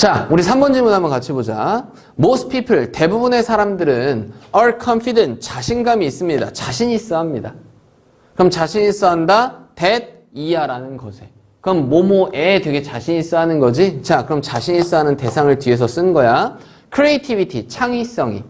자, 우리 3번 질문 한번 같이 보자. Most people, 대부분의 사람들은 are confident, 자신감이 있습니다. 자신 있어 합니다. 그럼 자신 있어 한다? that 이하라는 것에. 그럼 뭐뭐에 되게 자신 있어 하는 거지? 자, 그럼 자신 있어 하는 대상을 뒤에서 쓴 거야. creativity, 창의성이.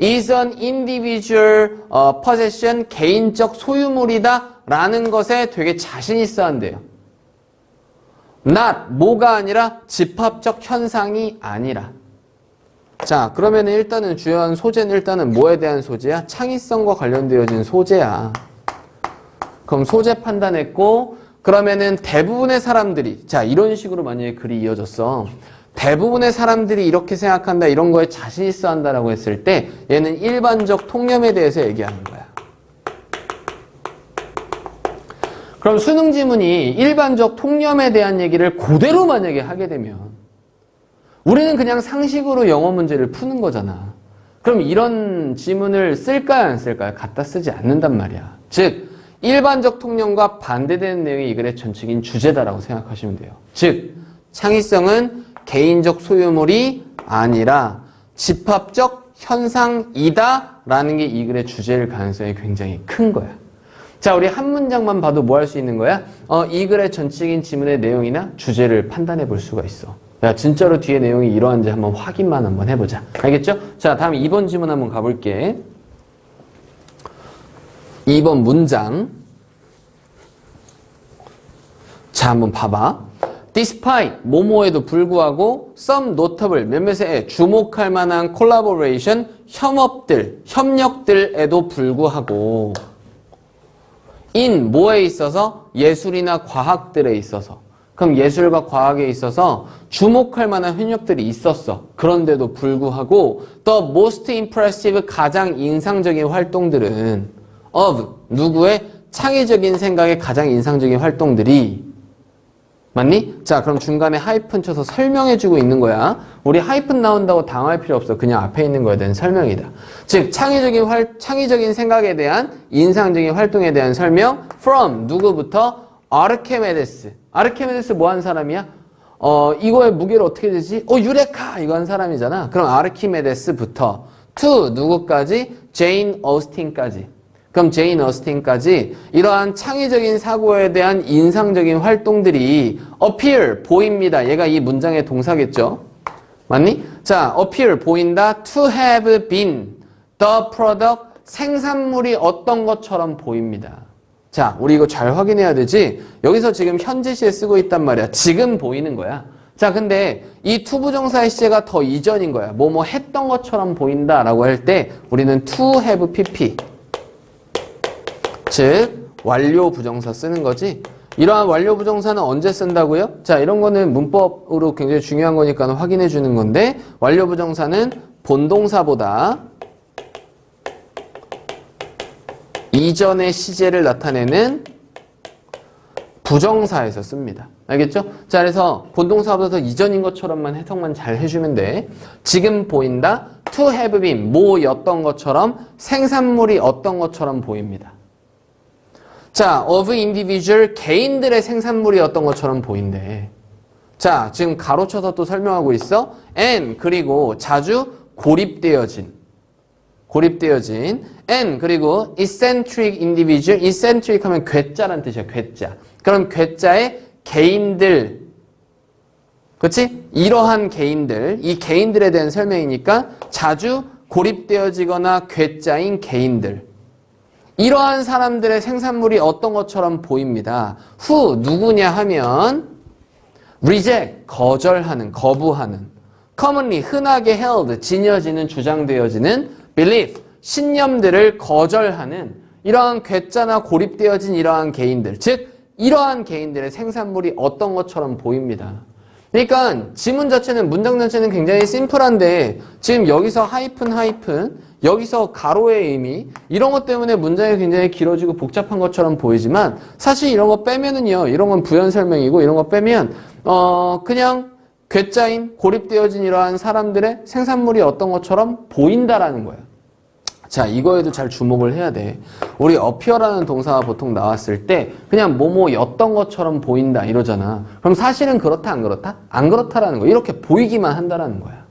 is an individual 어, possession, 개인적 소유물이다 라는 것에 되게 자신 있어 한대요. Not, 뭐가 아니라 집합적 현상이 아니라. 자, 그러면 일단은 주요한 소재는 일단은 뭐에 대한 소재야? 창의성과 관련되어진 소재야. 그럼 소재 판단했고, 그러면은 대부분의 사람들이, 자, 이런 식으로 만약에 글이 이어졌어. 대부분의 사람들이 이렇게 생각한다, 이런 거에 자신 있어 한다라고 했을 때, 얘는 일반적 통념에 대해서 얘기하는 거야. 그럼 수능 지문이 일반적 통념에 대한 얘기를 그대로 만약에 하게 되면 우리는 그냥 상식으로 영어 문제를 푸는 거잖아. 그럼 이런 지문을 쓸까요, 안 쓸까요? 갖다 쓰지 않는단 말이야. 즉, 일반적 통념과 반대되는 내용이 이 글의 전칙인 주제다라고 생각하시면 돼요. 즉, 창의성은 개인적 소유물이 아니라 집합적 현상이다라는 게 이 글의 주제일 가능성이 굉장히 큰 거야. 자, 우리 한 문장만 봐도 뭐 할 수 있는 거야? 어, 이 글의 전칙인 지문의 내용이나 주제를 판단해 볼 수가 있어. 야, 진짜로 뒤에 내용이 이러한지 한번 확인만 한번 해보자. 알겠죠? 자, 다음 2번 지문 한번 가볼게. 2번 문장. 자, 한번 봐봐. Despite 뭐뭐에도 불구하고 some notable 몇몇의 주목할 만한 collaboration 협업들, 협력들에도 불구하고 in 뭐에 있어서 예술이나 과학들에 있어서 그럼 예술과 과학에 있어서 주목할 만한 협력들이 있었어. 그런데도 불구하고 the most impressive 가장 인상적인 활동들은 of 누구의 창의적인 생각의 가장 인상적인 활동들이 맞니? 자, 그럼 중간에 하이픈 쳐서 설명해주고 있는 거야. 우리 하이픈 나온다고 당할 필요 없어. 그냥 앞에 있는 거에 대한 설명이다. 즉, 창의적인 활, 창의적인 생각에 대한 인상적인 활동에 대한 설명. from 누구부터? 아르케메데스. 아르케메데스 뭐 한 사람이야? 어, 이거의 무게를 어떻게 되지? 어, 유레카! 이거 한 사람이잖아. 그럼 아르키메데스부터 to 누구까지? 제인 어스틴까지. 그럼 제인 어스틴까지 이러한 창의적인 사고에 대한 인상적인 활동들이 appear, 보입니다. 얘가 이 문장의 동사겠죠? 맞니? 자, appear, 보인다. to have been the product, 생산물이 어떤 것처럼 보입니다. 자, 우리 이거 잘 확인해야 되지? 여기서 지금 현재 시에 쓰고 있단 말이야. 지금 보이는 거야. 자, 근데 이 투부정사의 시제가 더 이전인 거야. 뭐뭐 했던 것처럼 보인다라고 할 때 우리는 to have pp. 즉 완료 부정사 쓰는 거지. 이러한 완료 부정사는 언제 쓴다고요? 자, 이런 거는 문법으로 굉장히 중요한 거니까 확인해 주는 건데 완료 부정사는 본동사보다 이전의 시제를 나타내는 부정사에서 씁니다. 알겠죠? 자, 그래서 본동사보다 더 이전인 것처럼만 해석만 잘 해주면 돼. 지금 보인다. to have been, 뭐였던 것처럼 생산물이 어떤 것처럼 보입니다. 자, of individual, 개인들의 생산물이 어떤 것처럼 보인대. 자, 지금 가로쳐서 또 설명하고 있어. and, 그리고 자주 고립되어진. 고립되어진. and, 그리고 eccentric individual. eccentric 하면 괴짜란 뜻이야, 괴짜. 그럼 괴짜의 개인들. 그치? 이러한 개인들. 이 개인들에 대한 설명이니까 자주 고립되어지거나 괴짜인 개인들. 이러한 사람들의 생산물이 어떤 것처럼 보입니다. 후 누구냐 하면 reject 거절하는 거부하는 commonly 흔하게 held 지녀지는 주장되어지는 belief 신념들을 거절하는 이러한 괴짜나 고립되어진 이러한 개인들 즉 이러한 개인들의 생산물이 어떤 것처럼 보입니다. 그러니까 지문 자체는 문장 자체는 굉장히 심플한데 지금 여기서 하이픈 하이픈 여기서 가로의 의미 이런 것 때문에 문장이 굉장히 길어지고 복잡한 것처럼 보이지만 사실 이런 거 빼면은요 이런 건 부연 설명이고 이런 거 빼면 어 그냥 괴짜인 고립되어진 이러한 사람들의 생산물이 어떤 것처럼 보인다라는 거예요. 자, 이거에도 잘 주목을 해야 돼. 우리 어피어라는 동사가 보통 나왔을 때 그냥 뭐뭐였던 것처럼 보인다 이러잖아. 그럼 사실은 그렇다 안 그렇다? 안 그렇다라는 거. 이렇게 보이기만 한다라는 거야.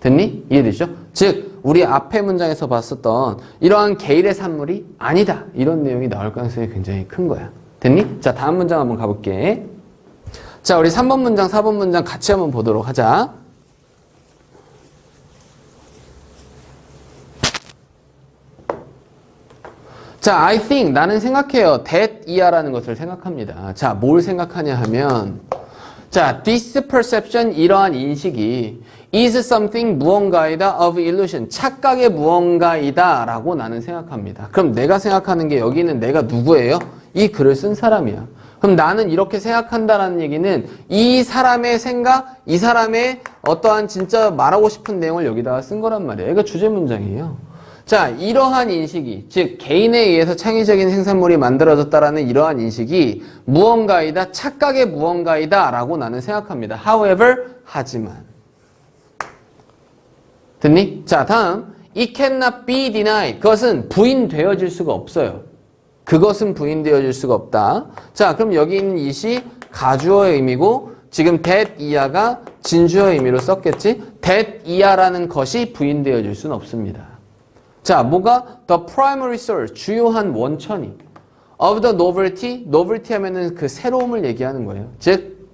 됐니? 이해되죠? 즉 우리 앞에 문장에서 봤었던 이러한 게일의 산물이 아니다. 이런 내용이 나올 가능성이 굉장히 큰 거야. 됐니? 자, 다음 문장 한번 가볼게. 자, 우리 3번 문장, 4번 문장 같이 한번 보도록 하자. 자, I think 나는 생각해요. that 이하라는 것을 생각합니다. 자, 뭘 생각하냐 하면 자, this perception 이러한 인식이 is something 무언가이다 of illusion 착각의 무언가이다 라고 나는 생각합니다. 그럼 내가 생각하는 게 여기는 내가 누구예요? 이 글을 쓴 사람이야. 그럼 나는 이렇게 생각한다라는 얘기는 이 사람의 생각, 이 사람의 어떠한 진짜 말하고 싶은 내용을 여기다가 쓴 거란 말이에요. 이거 주제 문장이에요. 자, 이러한 인식이, 즉, 개인에 의해서 창의적인 생산물이 만들어졌다라는 이러한 인식이 무언가이다, 착각의 무언가이다 라고 나는 생각합니다. However, 하지만. 됐니? 자, 다음. It cannot be denied. 그것은 부인되어질 수가 없어요. 그것은 부인되어질 수가 없다. 자, 그럼 여기 있는 it이 가주어의 의미고, 지금 that 이하가 진주어의 의미로 썼겠지? that 이하라는 것이 부인되어질 수는 없습니다. 자, 뭐가 the primary source 주요한 원천이 of the novelty novelty 하면은 그 새로움을 얘기하는 거예요. 즉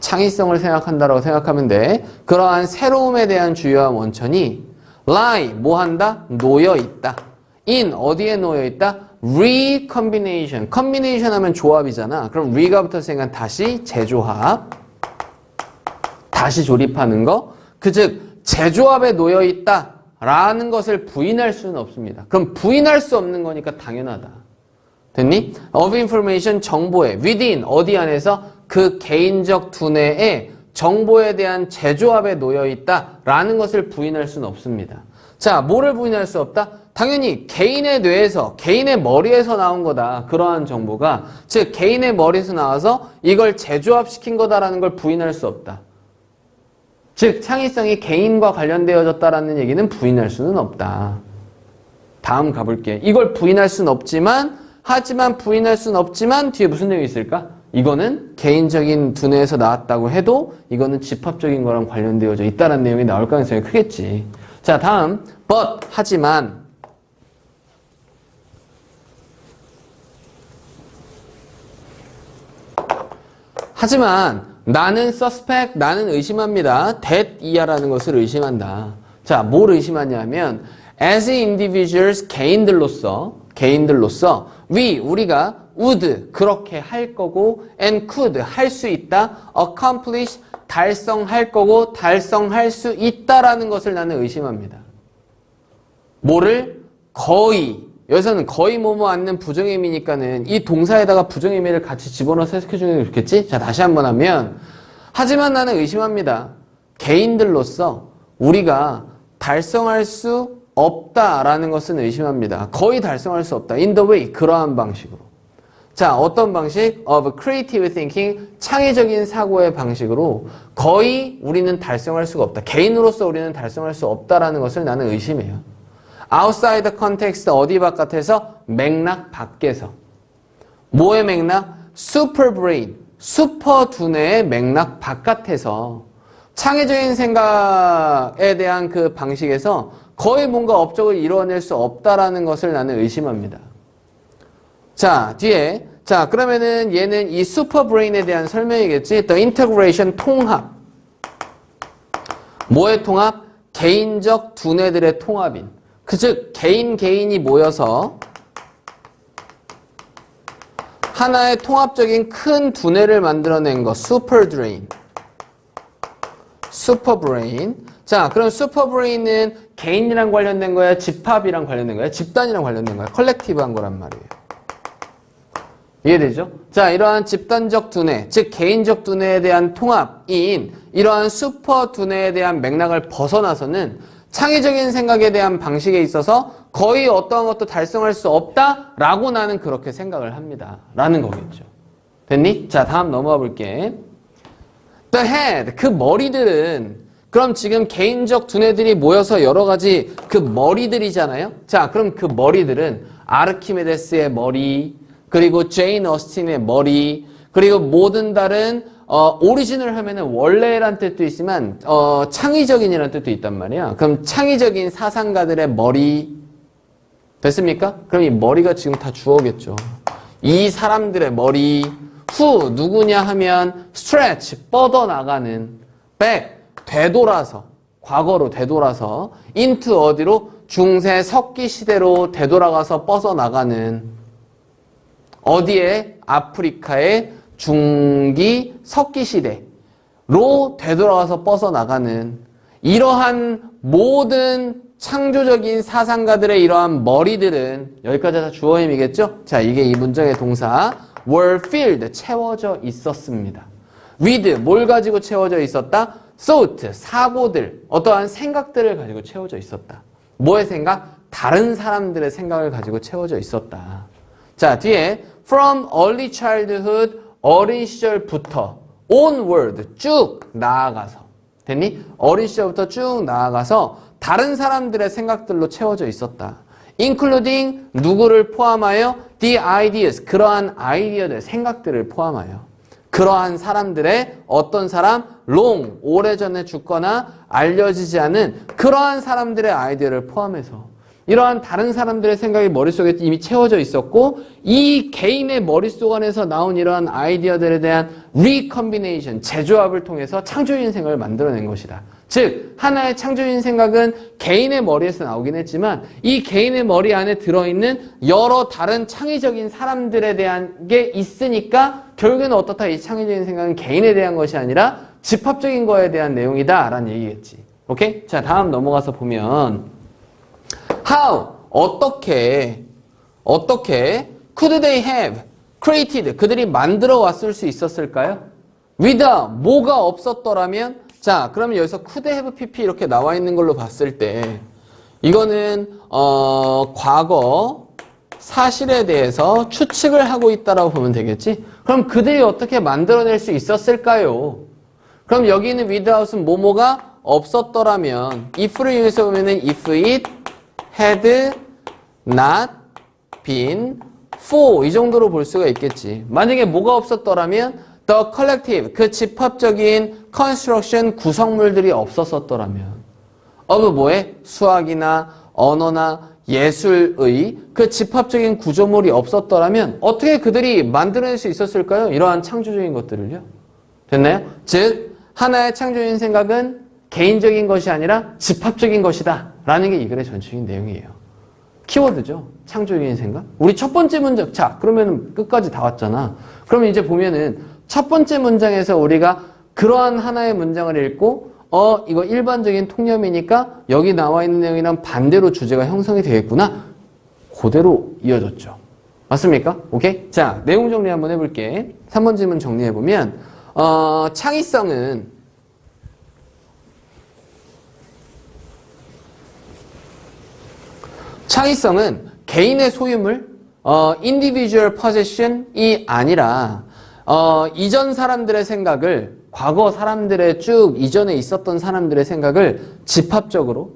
창의성을 생각한다라고 생각하면 돼. 그러한 새로움에 대한 주요한 원천이 lie 뭐 한다? 놓여 있다. in 어디에 놓여 있다? recombination. combination 하면 조합이잖아. 그럼 re가 붙었으니까 다시 재조합. 다시 조립하는 거. 그즉 재조합에 놓여 있다 라는 것을 부인할 수는 없습니다. 그럼 부인할 수 없는 거니까 당연하다. 됐니? of information 정보에 within 어디 안에서 그 개인적 두뇌에 정보에 대한 재조합에 놓여 있다 라는 것을 부인할 수는 없습니다. 자, 뭐를 부인할 수 없다? 당연히 개인의 뇌에서 개인의 머리에서 나온 거다. 그러한 정보가 즉 개인의 머리에서 나와서 이걸 재조합시킨 거다라는 걸 부인할 수 없다. 즉 창의성이 개인과 관련되어졌다라는 얘기는 부인할 수는 없다. 다음 가볼게. 이걸 부인할 수는 없지만 하지만 부인할 수는 없지만 뒤에 무슨 내용이 있을까? 이거는 개인적인 두뇌에서 나왔다고 해도 이거는 집합적인 거랑 관련되어져 있다는 내용이 나올 가능성이 크겠지. 자 다음 but 하지만 하지만 나는 suspect, 나는 의심합니다. that 이하라는 것을 의심한다. 자, 뭘 의심하냐면 as individuals, 개인들로서, 개인들로서 we, 우리가 would, 그렇게 할 거고 and could, 할 수 있다. accomplish, 달성할 거고 달성할 수 있다라는 것을 나는 의심합니다. 뭐를? 거의. 여기서는 거의 뭐뭐 않는 부정의미니까는 이 동사에다가 부정의미를 같이 집어넣어서 해석해주는 게 좋겠지? 자, 다시 한번 하면. 하지만 나는 의심합니다. 개인들로서 우리가 달성할 수 없다라는 것은 의심합니다. 거의 달성할 수 없다. In the way. 그러한 방식으로. 자, 어떤 방식? of creative thinking. 창의적인 사고의 방식으로 거의 우리는 달성할 수가 없다. 개인으로서 우리는 달성할 수 없다라는 것을 나는 의심해요. The context 어디 바깥에서 맥락 밖에서 뭐의 맥락? super brain 슈퍼 두뇌의 맥락 바깥에서 창의적인 생각에 대한 그 방식에서 거의 뭔가 업적을 이루어낼 수 없다라는 것을 나는 의심합니다. 자, 뒤에 자, 그러면은 얘는 이 슈퍼 브레인에 대한 설명이겠지. The integration 통합. 뭐의 통합? 개인적 두뇌들의 통합인. 그즉 개인 개인이 모여서 하나의 통합적인 큰 두뇌를 만들어낸 거 슈퍼 드레인 슈퍼 브레인 자 그럼 슈퍼 브레인은 개인이랑 관련된 거야 집합이랑 관련된 거야 집단이랑 관련된 거야? 컬렉티브한 거란 말이에요. 이해되죠? 자 이러한 집단적 두뇌 즉 개인적 두뇌에 대한 통합인 이러한 슈퍼 두뇌에 대한 맥락을 벗어나서는 창의적인 생각에 대한 방식에 있어서 거의 어떠한 것도 달성할 수 없다라고 나는 그렇게 생각을 합니다. 라는 거겠죠. 됐니? 자, 다음 넘어가 볼게. The head, 그 머리들은 그럼 지금 개인적 두뇌들이 모여서 여러 가지 그 머리들이잖아요. 자, 그럼 그 머리들은 아르키메데스의 머리, 그리고 제인 어스틴의 머리, 그리고 모든 다른 어, 오리지널 하면은 원래란 뜻도 있지만 어, 창의적인이라는 뜻도 있단 말이야. 그럼 창의적인 사상가들의 머리 됐습니까? 그럼 이 머리가 지금 다 주어겠죠. 이 사람들의 머리 후 누구냐 하면 stretch 뻗어나가는 back 되돌아서 과거로 되돌아서 into 어디로 중세 석기 시대로 되돌아가서 뻗어나가는 어디에 아프리카의 중기 석기 시대로 되돌아가서 뻗어나가는 이러한 모든 창조적인 사상가들의 이러한 머리들은 여기까지 다 주어임이겠죠? 자, 이게 이 문장의 동사 were filled 채워져 있었습니다. with 뭘 가지고 채워져 있었다? thought 사고들 어떠한 생각들을 가지고 채워져 있었다. 뭐의 생각? 다른 사람들의 생각을 가지고 채워져 있었다. 자, 뒤에 from early childhood 어린 시절부터 onward 쭉 나아가서 됐니? 어린 시절부터 쭉 나아가서 다른 사람들의 생각들로 채워져 있었다. including 누구를 포함하여 the ideas 그러한 아이디어들 생각들을 포함하여 그러한 사람들의 어떤 사람 long 오래전에 죽거나 알려지지 않은 그러한 사람들의 아이디어를 포함해서 이러한 다른 사람들의 생각이 머릿속에 이미 채워져 있었고 이 개인의 머릿속 안에서 나온 이러한 아이디어들에 대한 리컨비네이션, 재조합을 통해서 창조적인 생각을 만들어낸 것이다. 즉 하나의 창조적인 생각은 개인의 머리에서 나오긴 했지만 이 개인의 머리 안에 들어있는 여러 다른 창의적인 사람들에 대한 게 있으니까 결국에는 어떻다 이 창의적인 생각은 개인에 대한 것이 아니라 집합적인 거에 대한 내용이다 라는 얘기겠지. 오케이? 자 다음 넘어가서 보면 How 어떻게 어떻게 could they have created 그들이 만들어 왔을 수 있었을까요? without 뭐가 없었더라면 자 그러면 여기서 could have pp 이렇게 나와 있는 걸로 봤을 때 이거는 어 과거 사실에 대해서 추측을 하고 있다라고 보면 되겠지? 그럼 그들이 어떻게 만들어낼 수 있었을까요? 그럼 여기 있는 without은 뭐뭐가 없었더라면 if를 이용해서 보면은 if it had not been for 이 정도로 볼 수가 있겠지. 만약에 뭐가 없었더라면 the collective 그 집합적인 construction 구성물들이 없었었더라면 of 뭐에 수학이나 언어나 예술의 그 집합적인 구조물이 없었더라면 어떻게 그들이 만들어낼 수 있었을까요? 이러한 창조적인 것들을요. 됐나요? 즉 하나의 창조적인 생각은 개인적인 것이 아니라 집합적인 것이다 라는 게 이 글의 전체적인 내용이에요. 키워드죠. 창조적인 생각. 우리 첫 번째 문장. 자, 그러면 끝까지 다 왔잖아. 그러면 이제 보면은 첫 번째 문장에서 우리가 그러한 하나의 문장을 읽고 어, 이거 일반적인 통념이니까 여기 나와 있는 내용이랑 반대로 주제가 형성이 되겠구나. 그대로 이어졌죠. 맞습니까? 오케이? 자, 내용 정리 한번 해볼게. 3번 질문 정리해보면, 어, 창의성은 창의성은 개인의 소유물, 어, individual possession이 아니라 어, 이전 사람들의 생각을 과거 사람들의 쭉 이전에 있었던 사람들의 생각을 집합적으로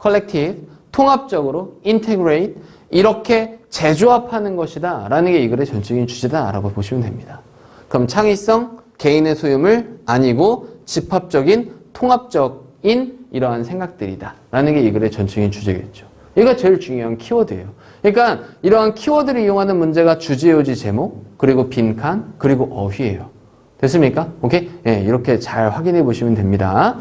collective, 통합적으로 integrate 이렇게 재조합하는 것이다 라는 게 이 글의 전적인 주제다 라고 보시면 됩니다. 그럼 창의성, 개인의 소유물 아니고 집합적인 통합적인 이러한 생각들이다 라는 게 이 글의 전적인 주제겠죠. 이가 제일 중요한 키워드예요. 그러니까 이러한 키워드를 이용하는 문제가 주제요지 제목, 그리고 빈칸, 그리고 어휘예요. 됐습니까? 오케이? 예, 이렇게 잘 확인해 보시면 됩니다.